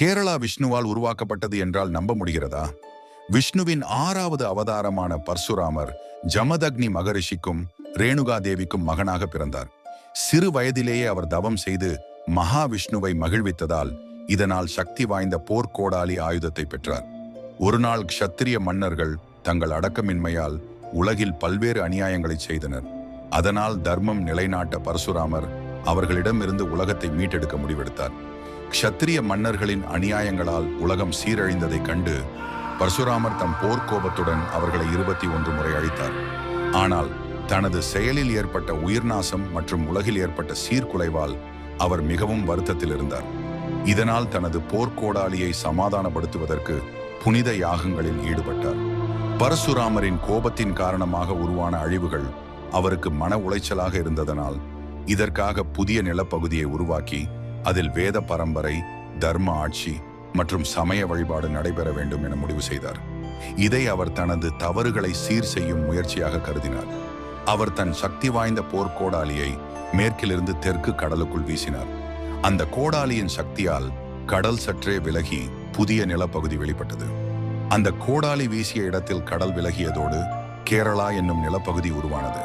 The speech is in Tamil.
கேரளா விஷ்ணுவால் உருவாக்கப்பட்டது என்றால் நம்ப முடிகிறதா? விஷ்ணுவின் ஆறாவது அவதாரமான பர்சுராமர் ஜமதக்னி மகரிஷிக்கும் ரேணுகா தேவிக்கும் மகனாக பிறந்தார். சிறு வயதிலேயே அவர் தவம் செய்து மகாவிஷ்ணுவை மகிழ்வித்ததால் இதனால் சக்தி வாய்ந்த போர்க்கோடாலி ஆயுதத்தை பெற்றார். ஒரு நாள் க்ஷத்திரிய மன்னர்கள் தங்கள் அடக்கமின்மையால் உலகில் பல்வேறு அநியாயங்களை செய்தனர். அதனால் தர்மம் நிலைநாட்ட பரசுராமர் அவர்களிடமிருந்து உலகத்தை மீட்டெடுக்க முடிவெடுத்தார். க்ஷத்திரிய மன்னர்களின் அநியாயங்களால் உலகம் சீரழிந்ததைக் கண்டு பரசுராமர் தம் போர்க்கோபத்துடன் அவர்களை இருபத்தி ஒன்று முறை அழித்தார். ஆனால் தனது செயலில் ஏற்பட்ட உயிர்நாசம் மற்றும் உலகில் ஏற்பட்ட சீர்குலைவால் அவர் மிகவும் வருத்தத்தில் இருந்தார். இதனால் தனது போர்க்கோடாளியை சமாதானப்படுத்துவதற்கு புனித யாகங்களில் ஈடுபட்டார். பரசுராமரின் கோபத்தின் காரணமாக உருவான அழிவுகள் அவருக்கு மன உளைச்சலாக இருந்ததனால் இதற்காக புதிய நிலப்பகுதியை உருவாக்கி அதில் வேத பரம்பரை தர்ம ஆட்சி மற்றும் சமய வழிபாடு நடைபெற வேண்டும் என முடிவு செய்தார். இதை அவர் தனது தவறுகளை சீர் செய்யும் முயற்சியாக கருதினார். அவர் தன் சக்தி வாய்ந்த போர்க்கோடாலியை மேற்கிலிருந்து தெற்கு கடலுக்குள் வீசினார். அந்த கோடாலியின் சக்தியால் கடல் சற்றே விலகி புதிய நிலப்பகுதி வெளிப்பட்டது. அந்த கோடாலி வீசிய இடத்தில் கடல் விலகியதோடு கேரளா என்னும் நிலப்பகுதி உருவானது.